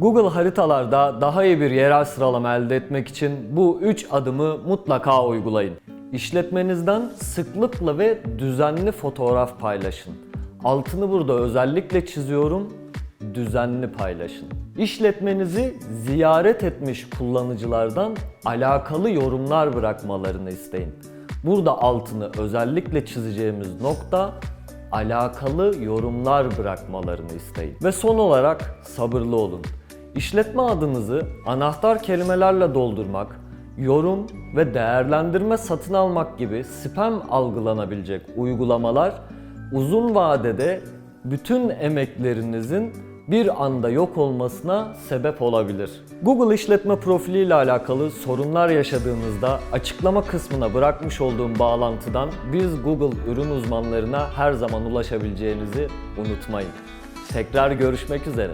Google haritalarda daha iyi bir yerel sıralama elde etmek için bu 3 adımı mutlaka uygulayın. İşletmenizden sıklıkla ve düzenli fotoğraf paylaşın. Altını burada özellikle çiziyorum. Düzenli paylaşın. İşletmenizi ziyaret etmiş kullanıcılardan alakalı yorumlar bırakmalarını isteyin. Burada altını özellikle çizeceğimiz nokta alakalı yorumlar bırakmalarını isteyin. Ve son olarak sabırlı olun. İşletme adınızı anahtar kelimelerle doldurmak, yorum ve değerlendirme satın almak gibi spam algılanabilecek uygulamalar uzun vadede bütün emeklerinizin bir anda yok olmasına sebep olabilir. Google işletme profili ile alakalı sorunlar yaşadığınızda açıklama kısmına bırakmış olduğum bağlantıdan biz Google ürün uzmanlarına her zaman ulaşabileceğinizi unutmayın. Tekrar görüşmek üzere.